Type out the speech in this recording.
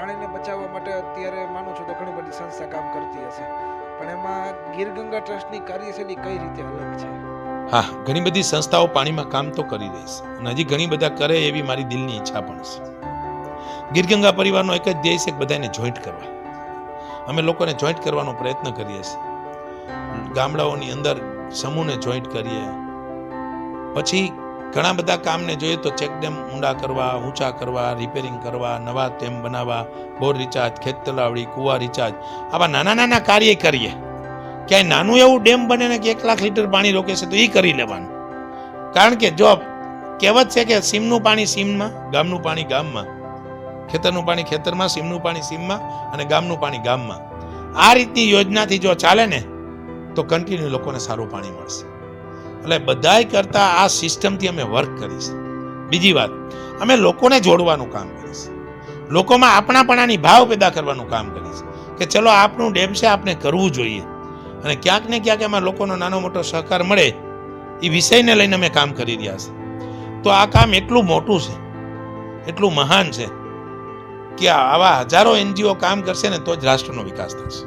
પાણીને બચાવવા માટે અત્યારે માનું છું તો ઘણી બધી સંસ્થા કામ કરતી હશે. પણ એમાં ગીર ગંગા ટ્રસ્ટની કાર્યશૈલી કઈ રીતે અલગ છે? હા, ઘણી બધી સંસ્થાઓ પાણીમાં કામ તો કરી રહી છે અને હજી ઘણી બધા કરે એવી મારી દિલની ઈચ્છા પણ છે. ગીર ગંગા પરિવારનો એક જ ધ્યેય છે બધાને જોઈન્ટ કરવા. અમે લોકોને જોઈન્ટ કરવાનો પ્રયત્ન કરીએ છીએ. ગામડાઓની અંદર સમૂહને જોઈન્ટ કરીએ. પછી ઘણા બધા કામને જોઈએ તો ચેકડેમ ઊંડા કરવા, ઊંચા કરવા રિપેરિંગ કરવા, નવા ટેમ બનાવવા, બોર રિચાર્જ ખેત તલાવડી, કુવા રિચાર્જ આવા નાના નાના કાર્ય કરીએ. ક્યાંય નાનું એવું ડેમ બને ને કે એક લાખ લીટર પાણી રોકે છે તો એ કરી લેવાનું. કારણ કે જો કહેવત છે કે સીમનું પાણી સીમમાં, ગામનું પાણી ગામમાં. ખેતરનું પાણી ખેતરમાં, સીમનું પાણી સીમમાં અને ગામનું પાણી ગામમાં. આ રીતની યોજનાથી જો ચાલે ને, તો કન્ટિન્યુ લોકોને સારું પાણી મળશે. એટલે બધાય કરતા આ સિસ્ટમથી અમે વર્ક કરીશ બીજી વાત, અમે લોકોને જોડવાનું કામ કરીશ લોકોમાં આપણાપણાની ભાવ પેદા કરવાનું કામ કરીશ કે ચલો આપણું ડેમ છે આપણે કરવું જોઈએ. અને ક્યાંક ને ક્યાંક એમાં લોકોનો નાનો મોટો સહકાર મળે, એ વિષયને લઈને અમે કામ કરી રહ્યા છે તો આ કામ એટલું મોટું છે, એટલું મહાન છે કે આવા હજારો એનજીઓ કામ કરશે ને તો જ રાષ્ટ્રનો વિકાસ થશે.